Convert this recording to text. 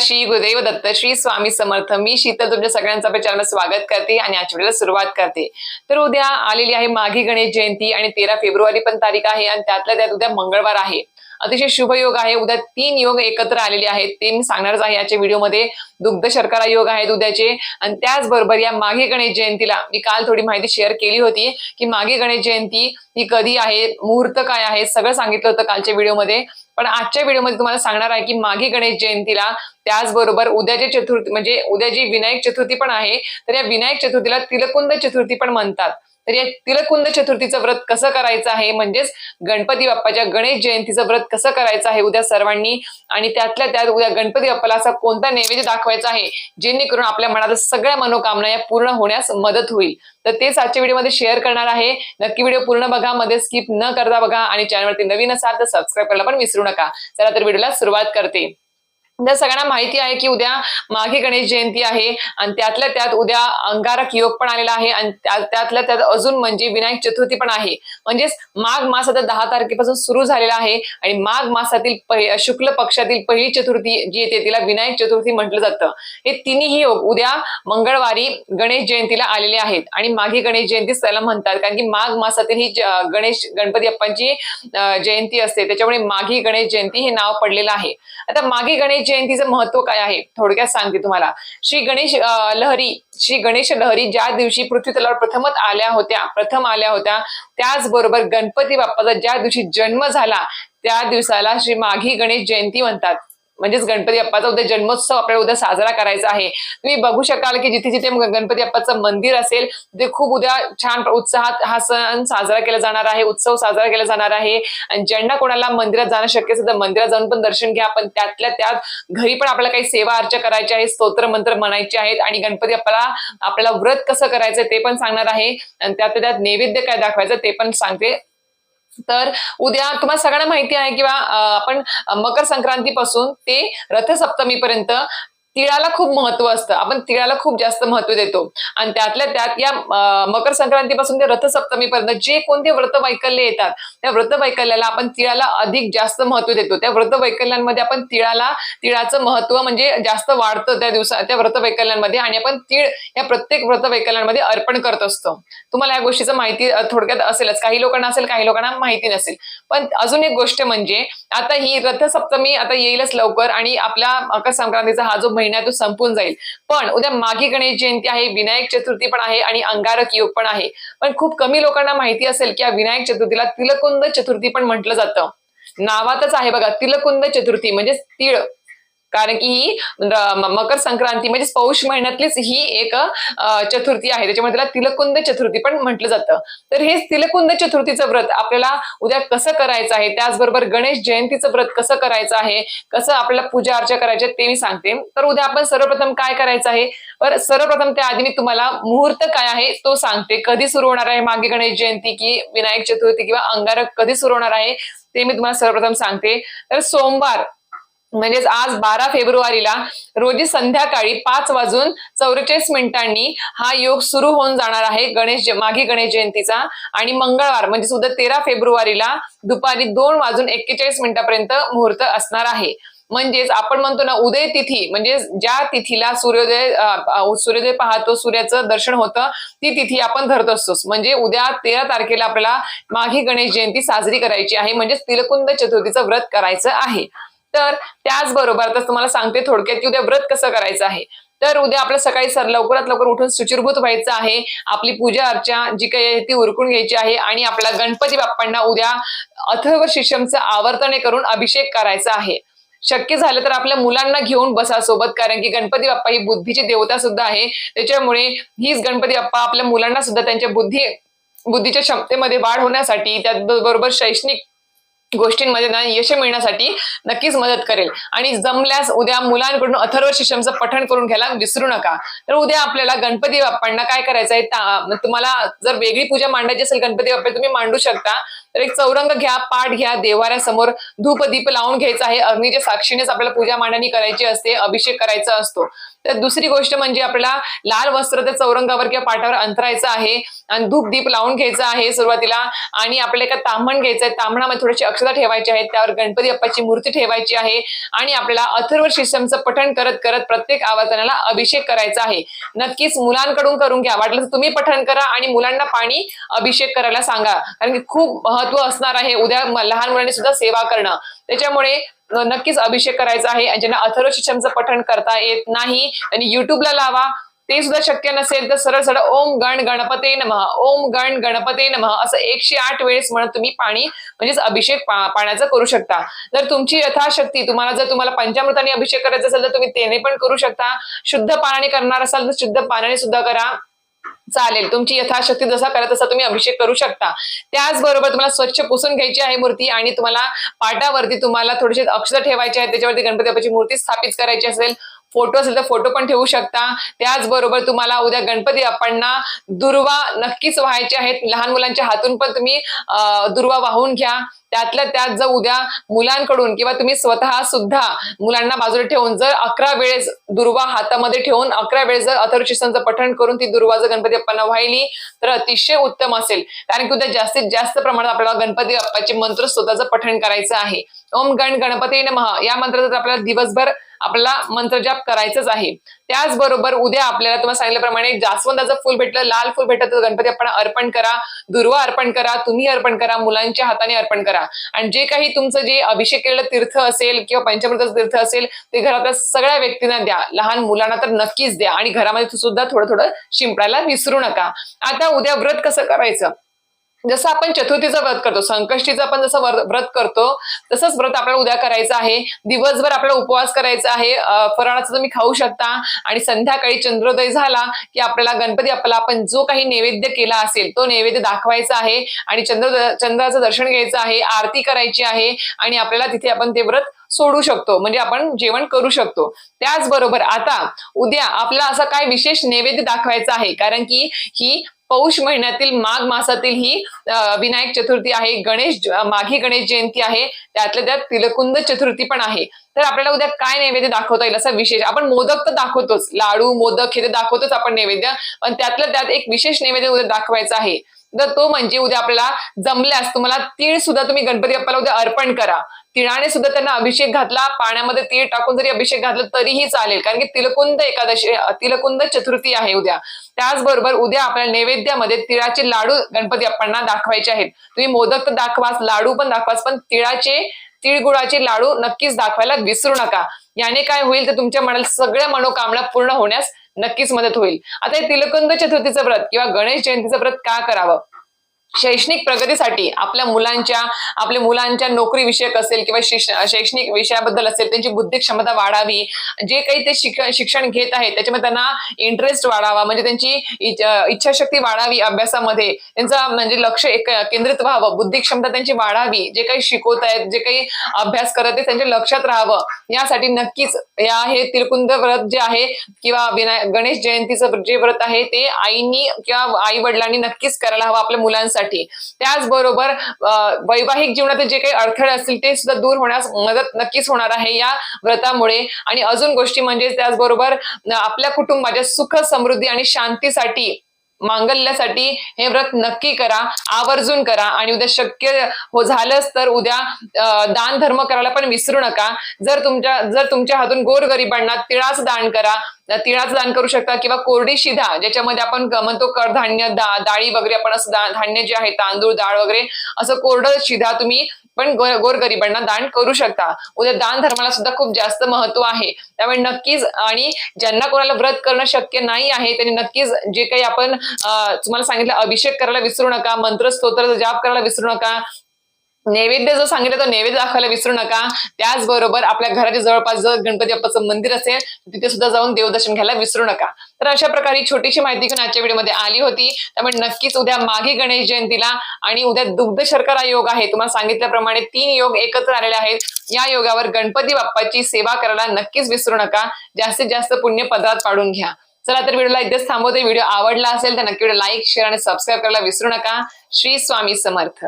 श्री गुरुदेव दत्त श्री स्वामी समर्थ. मी शीतल तुमच्या सगळ्यांचं प्रचार स्वागत करते आणि आठवड्याला सुरुवात करते. तर उद्या आलेली आहे माघी गणेश जयंती आणि तेरा फेब्रुवारी पण तारीख आहे आणि त्यातल्या त्यात उद्या मंगळवार आहे. अतिशय शुभ योग आहे. उद्या तीन योग एकत्र आलेले आहेत. ते मी सांगणारच आहे याच्या व्हिडिओमध्ये. दुग्ध शर्करा योग आहेत उद्याचे. आणि त्याचबरोबर या मागे गणेश जयंतीला मी काल थोडी माहिती शेअर केली होती की मागे गणेश जयंती ही कधी आहे? मुहूर्त काय आहे? सगळं सांगितलं होतं कालच्या व्हिडिओमध्ये. पण आजच्या व्हिडिओमध्ये तुम्हाला सांगणार आहे की मागे गणेश जयंतीला त्याचबरोबर उद्याचे चतुर्थी म्हणजे उद्या जी विनायक चतुर्थी पण आहे. तर या विनायक चतुर्थीला तिलकुंद चतुर्थी पण म्हणतात. तर या तिलकुंद चतुर्थीचं व्रत कसं करायचं आहे? म्हणजेच गणपती बाप्पाच्या गणेश जयंतीचं व्रत कसं करायचं आहे उद्या सर्वांनी? आणि त्यातल्या त्यात उद्या गणपती बाप्पाला असा कोणता नैवेद्य दाखवायचा आहे? जेणेकरून आपल्या मनात सगळ्या मनोकामना या पूर्ण होण्यास मदत होईल. तर तेच आजच्या व्हिडिओमध्ये शेअर करणार आहे. नक्की व्हिडिओ पूर्ण बघा मध्ये स्किप न करता बघा. आणि चॅनलवरती नवीन असाल तर सबस्क्राईब करायला पण विसरू नका. चला तर व्हिडिओला सुरुवात करते. सगळ्यांना माहिती आहे की उद्या माघी गणेश जयंती आहे आणि त्यातल्या त्यात उद्या अंगारक योग पण आलेला आहे आणि त्यातल्या त्यात अजून म्हणजे विनायक चतुर्थी पण आहे. म्हणजेच माघ मास आता दहा तारखेपासून सुरू झालेला आहे आणि माघ मासातील शुक्ल पक्षातील पहिली चतुर्थी जी येते तिला विनायक चतुर्थी म्हटलं जातं. हे तिन्ही योग उद्या मंगळवारी गणेश जयंतीला आलेले आहेत आणि माघी गणेश जयंतीच त्याला म्हणतात. कारण की माघ मासातील ही गणेश गणपती अप्पांची जयंती असते. त्याच्यामुळे माघी गणेश जयंती हे नाव पडलेलं आहे. आता माघी गणेश जयंतीचं महत्त्व काय आहे? थोडक्यात सांगते तुम्हाला. श्री गणेश लहरी श्री गणेश लहरी ज्या दिवशी पृथ्वी तलावर प्रथमच आल्या होत्या प्रथम आल्या होत्या त्याचबरोबर गणपती बाप्पाचा ज्या दिवशी जन्म झाला त्या दिवसाला श्री माघी गणेश जयंती म्हणतात. म्हणजेच गणपती अप्पाचा उद्या जन्मोत्सव आपल्याला उद्या साजरा करायचा आहे. तुम्ही बघू शकाल की जिथे जिथे गणपती अप्पाचं मंदिर असेल ते खूप उद्या छान उत्साहात हा सण साजरा केला जाणार आहे उत्सव साजरा केला जाणार आहे. आणि ज्यांना कोणाला मंदिरात जाणं शक्य असेल तर मंदिरात जाऊन पण दर्शन घ्या. पण त्यातल्या त्यात घरी पण आपल्याला काही सेवा अर्चा करायची आहे स्तोत्र मंत्र म्हणायचे आहेत. आणि गणपती अप्पाला आपल्याला व्रत कसं करायचं ते पण सांगणार आहे. आणि त्यात त्यात नैवेद्य काय दाखवायचं ते पण सांगते. तर उद्या तुम्हाला सगळ्यांना माहिती आहे किंवा आपण मकर संक्रांतीपासून ते रथसप्तमीपर्यंत तिळाला खूप महत्त्व असतं. आपण तिळाला खूप जास्त महत्त्व देतो. आणि त्यातल्या त्यात या मकर संक्रांतीपासून ते रथसप्तमीपर्यंत जे कोणते व्रत वैकल्य येतात त्या व्रत वैकल्याला आपण तिळाला अधिक जास्त महत्त्व देतो. त्या व्रत वैकल्यांमध्ये आपण तिळाला तिळाचं महत्त्व म्हणजे जास्त वाढतं त्या दिवसा त्या व्रत वैकल्यांमध्ये आणि आपण तीळ या प्रत्येक व्रत वैकल्यांमध्ये अर्पण करत असतो. तुम्हाला या गोष्टीचं माहिती थोडक्यात असेलच. काही लोकांना असेल काही लोकांना माहिती नसेल. पण अजून एक गोष्ट म्हणजे आता ही रथसप्तमी आता येईलच लवकर आणि आपल्या मकर संक्रांतीचा हा जो महिना तो संपून जाईल. पण उद्या माघी गणेश जयंती आहे विनायक चतुर्थी पण आहे आणि अंगारक योग पण आहे. पण खूप कमी लोकांना माहिती असेल की या विनायक चतुर्थीला तिलकुंद चतुर्थी पण म्हटलं जातं. नावातच आहे बघा तिलकुंद चतुर्थी म्हणजे तिळ. कारण की ही मकर संक्रांती म्हणजे पौष महिन्यातलीच ही एक चतुर्थी आहे. त्याच्यामुळे त्याला तिलकुंद चतुर्थी पण म्हटलं जातं. तर हे तिलकुंद चतुर्थीचं व्रत आपल्याला उद्या कसं करायचं आहे? त्याचबरोबर गणेश जयंतीचं व्रत कसं करायचं आहे? कसं आपल्याला पूजा अर्चा करायची ते मी सांगते. तर उद्या आपण सर्वप्रथम काय करायचं आहे? तर सर्वप्रथम त्याआधी मी तुम्हाला मुहूर्त काय आहे तो सांगते. कधी सुरू होणार आहे मागे गणेश जयंती की विनायक चतुर्थी किंवा अंगारक कधी सुरू होणार आहे ते मी तुम्हाला सर्वप्रथम सांगते. तर सोमवार म्हणजेच आज बारा फेब्रुवारीला रोजी संध्याकाळी पाच वाजून चौवेचाळीस मिनिटांनी हा योग सुरू होऊन जाणार आहे गणेश माघी गणेश जयंतीचा. आणि मंगळवार म्हणजे सुद्धा तेरा फेब्रुवारीला दुपारी दोन वाजून एक्केचाळीस मिनिटापर्यंत मुहूर्त असणार आहे. म्हणजेच आपण म्हणतो ना उदय तिथी म्हणजे ज्या तिथीला सूर्योदय सूर्योदय पाहतो सूर्याचं दर्शन होतं ती तिथी आपण धरत असतो म्हणजे उद्या तेरा तारखेला आपल्याला माघी गणेश जयंती साजरी करायची आहे. म्हणजेच तिलकुंद चतुर्थीचं व्रत करायचं आहे. तर त्याचबरोबर आता तुम्हाला सांगते थोडक्यात की उद्या व्रत कसं करायचं आहे. तर उद्या आपल्या सकाळी सर लवकरात लवकर उठून सुचिरभूत व्हायचं आहे. आपली पूजा अर्चा जी काही आहे ती उरकून घ्यायची आहे आणि आपला गणपती बाप्पांना उद्या अथर्व शिशमचं आवर्तने करून अभिषेक करायचा आहे. शक्य झालं तर आपल्या मुलांना घेऊन बसा सोबत कारण की गणपती बाप्पा ही बुद्धीची देवता सुद्धा आहे. त्याच्यामुळे हीच गणपती बाप्पा आपल्या मुलांना सुद्धा त्यांच्या बुद्धी बुद्धीच्या क्षमतेमध्ये वाढ होण्यासाठी त्याचबरोबर शैक्षणिक गोष्टींमध्ये ना यश मिळण्यासाठी नक्कीच मदत करेल. आणि जमल्यास उद्या मुलांकडून अथर्व शिशमचं पठण करून घ्यायला विसरू नका. तर उद्या आपल्याला गणपती बाप्पांना काय करायचं आहे? तुम्हाला जर वेगळी पूजा मांडायची असेल गणपती बाप्पा तुम्ही मांडू शकता. तर एक चौरंग घ्या पाठ घ्या देवाऱ्यासमोर धूप दीप लावून घ्यायचा आहे. अग्नीच्या साक्षीनेच आपल्याला पूजा मांडणी करायची असते अभिषेक करायचा असतो. तर दुसरी गोष्ट म्हणजे आपल्याला लाल वस्त्र त्या चौरंगावर किंवा पाठावर अंतरायचं आहे. आणि धूप दीप लावून घ्यायचं आहे सुरुवातीला. आणि आपल्याला एका तांबण घ्यायचं आहे. तांबणामध्ये थोडेसे अक्षता ठेवायची आहेत. त्यावर गणपती बाप्पाची मूर्ती ठेवायची आहे. आणि आपल्याला अथर्व शीर्षमचं पठण करत करत प्रत्येक आवाजनाला अभिषेक करायचा आहे. नक्कीच मुलांकडून करून घ्या. वाटलं तर तुम्ही पठण करा आणि मुलांना पाणी अभिषेक करायला सांगा. कारण की खूप महत्त्व असणार आहे. उद्या लहान मुलांनी सुद्धा सेवा करणं. त्याच्यामुळे नक्कीच अभिषेक करायचा आहे. आणि ज्यांना अथर्व शिक्षणचं पठण करता येत नाही त्यांनी युट्यूबला लावा. ते सुद्धा शक्य नसेल तर सरळ सरळ ओम गण गणपते नमः ओम गण गणपते नमः असं एकशे आठ वेळेस म्हणत तुम्ही पाणी म्हणजेच अभिषेक पाण्याचा करू शकता. जर तुमची यथाशक्ती तुम्हाला जर तुम्हाला पंचामृताने अभिषेक करायचा असेल तर तुम्ही तेने पण करू शकता. शुद्ध पाण्याने करणार असाल तर शुद्ध पाण्याने सुद्धा करा. चालेल तुमची यथाशक्ती जसा करा तसा तुम्ही अभिषेक करू शकता. त्याचबरोबर तुम्हाला स्वच्छ पुसून घ्यायची आहे मूर्ती आणि तुम्हाला पाटावरती तुम्हाला थोडेसे अक्षर ठेवायचे आहेत. त्याच्यावरती गणपती बाप्पाची मूर्ती स्थापित करायची असेल फोटो असेल तर फोटो पण ठेवू शकता. त्याचबरोबर तुम्हाला उद्या गणपती बाप्पांना दुर्वा नक्कीच व्हायचे आहेत. लहान मुलांच्या हातून पण तुम्ही दुर्वा वाहून घ्या. त्यातल्या त्यात जर उद्या मुलांकडून किंवा तुम्ही स्वतः सुद्धा मुलांना बाजूला ठेवून जर अकरा वेळेस दुर्वा हातामध्ये ठेवून अकरा वेळेस जर अथर्वशीर्षांचं पठण करून ती दुर्वा जर गणपती बाप्पांना व्हायली तर अतिशय उत्तम असेल. कारण की उद्या जास्तीत जास्त प्रमाणात आपल्याला गणपती बाप्पाचे मंत्र स्वतःचं पठण करायचं आहे. ओम गण गणपती नमः. या मंत्राचा आपल्याला दिवसभर आपला मंत्रजाप करायचंच आहे. त्याचबरोबर उद्या आपल्याला तुम्हाला सांगितल्याप्रमाणे जास्वंदाचं फुल भेटलं लाल फुल भेटलं तर गणपती आपण अर्पण करा दुर्वा अर्पण करा तुम्ही अर्पण करा मुलांच्या हाताने अर्पण करा. आणि जे काही तुमचं जे अभिषेक केलेलं तीर्थ असेल किंवा पंचमृताचं तीर्थ असेल ते घरातल्या सगळ्या व्यक्तींना द्या. लहान मुलांना तर नक्कीच द्या. आणि घरामध्ये सुद्धा थोडं थोडं शिंपडायला विसरू नका. आता उद्या व्रत कसं करायचं? जसं आपण चतुर्थीचं व्रत करतो संकष्टीचं आपण जसं व्रत करतो तसंच व्रत आपल्याला उद्या करायचं आहे. दिवसभर आपल्याला उपवास करायचा आहे. फराळाचं तुम्ही खाऊ शकता आणि संध्याकाळी चंद्रोदय झाला की आपल्याला गणपती आपल्याला आपण जो काही नैवेद्य केला असेल तो नैवेद्य दाखवायचा आहे आणि चंद्र चंद्राचं दर्शन घ्यायचं आहे आरती करायची आहे आणि आपल्याला तिथे आपण ते व्रत सोडू शकतो. म्हणजे आपण जेवण करू शकतो. त्याचबरोबर आता उद्या आपला असा काय विशेष नैवेद्य दाखवायचा आहे? कारण की ही पौष महिन्यातील माघ मासातील ही विनायक चतुर्थी आहे. गणेश माघी गणेश जयंती आहे. त्यातल्या त्यात तिलकुंद चतुर्थी पण आहे. तर आपल्याला उद्या काय नैवेद्य दाखवता येईल असा विशेष? आपण मोदक तर दाखवतोच. लाडू मोदक हे तर दाखवतोच आपण नैवेद्य. पण त्यातल्या त्यात एक विशेष नैवेद्य उद्या दाखवायचं आहे. तर तो म्हणजे उद्या आपल्याला जमल्यास तुम्हाला तीळ सुद्धा तुम्ही गणपती बाप्पाला उद्या अर्पण करा. तिळाने सुद्धा त्यांना अभिषेक घातला पाण्यामध्ये तीळ टाकून जरी अभिषेक घातला तरीही चालेल. कारण की तिलकुंद एकादशी तिलकुंद चतुर्थी आहे उद्या. त्याचबरोबर उद्या आपल्याला नैवेद्यामध्ये तिळाचे लाडू गणपती बाप्पांना दाखवायचे आहेत. तुम्ही मोदक तर दाखवास लाडू पण दाखवास पण तिळाचे तिळगुळाचे लाडू नक्कीच दाखवायला विसरू नका. याने काय होईल तर तुमच्या मनाला सगळ्या मनोकामना पूर्ण होण्यास नक्कीच मदत होईल. आता हे तिलकंद चतुर्थीचं व्रत किंवा गणेश जयंतीचं व्रत का करावं? शैक्षणिक प्रगतीसाठी आपल्या मुलांच्या आपल्या मुलांच्या नोकरी विषयक असेल किंवा शैक्षणिक विषयाबद्दल असेल त्यांची बुद्धी क्षमता वाढावी जे काही ते शिक्षण घेत आहेत त्याच्यामध्ये त्यांना इंटरेस्ट वाढावा म्हणजे त्यांची इच्छाशक्ती वाढावी अभ्यासामध्ये त्यांचा म्हणजे लक्ष एक केंद्रित व्हावं बुद्धिक क्षमता त्यांची वाढावी जे काही शिकवत आहेत जे काही अभ्यास करत आहेत त्यांच्या लक्षात राहावं. यासाठी नक्कीच या हे तिरकुंद व्रत जे आहे किंवा विनायक गणेश जयंतीचं जे व्रत आहे ते आईनी किंवा आई वडिलांनी नक्कीच करायला हवं आपल्या मुलांसाठी. त्याचबरोबर वैवाहिक जीवनातील जे काही अडथळे असतील ते सुद्धा दूर होण्यास मदत नक्कीच होणार आहे या व्रतामुळे. आणि अजून गोष्टी म्हणजे त्याचबरोबर आपल्या कुटुंबाच्या सुख समृद्धी आणि शांतीसाठी मांगल्यासाठी हे व्रत नक्की करा आवर्जून करा आणि उद्या शक्य हो झालंच तर उद्या दान धर्म करायला पण विसरू नका. जर तुमच्या जर तुमच्या हातून गोरगरिबांना तिळाच दान करा तिळाचं दान करू शकता किंवा कोरडी शिधा ज्याच्यामध्ये आपण म्हणतो कडधान्य दा डाळी वगैरे आपण असं धान्य जे आहे तांदूळ डाळ वगैरे असं कोरडं शिधा तुम्ही पण गोरगरिबांना दान करू शकता. उद्या दान धर्माला सुद्धा खूप जास्त महत्त्व आहे. त्यामुळे नक्कीच आणि ज्यांना कोणाला व्रत करणं शक्य नाही आहे त्यांनी नक्कीच जे काही आपण अं, तुम्हाला सांगितलं अभिषेक करायला विसरू नका मंत्र स्तोत्र जाप करायला विसरू नका नैवेद्य जो सांगितलं तो नैवेद्य दाखवायला विसरू नका. त्याचबरोबर आपल्या घराच्या जवळपास जर गणपती बाप्पाचं मंदिर असेल तिथे सुद्धा जाऊन देवदर्शन घ्यायला विसरू नका. तर अशा प्रकारे छोटीशी माहिती घेऊन आजच्या व्हिडिओमध्ये आली होती. त्यामुळे नक्कीच उद्या माघी गणेश जयंतीला आणि उद्या दुग्ध शर्करा योग आहे. तुम्हाला सांगितल्याप्रमाणे तीन योग एकत्र आलेले आहेत. या योगावर गणपती बाप्पाची सेवा करायला नक्कीच विसरू नका. जास्तीत जास्त पुण्य पदरात पाडून घ्या. चला तर व्हिडिओला इथेच थांबवते. व्हिडिओ आवडला असेल तर नक्की व्हिडिओ लाईक शेअर आणि सबस्क्राईब करायला विसरू नका. श्री स्वामी समर्थ.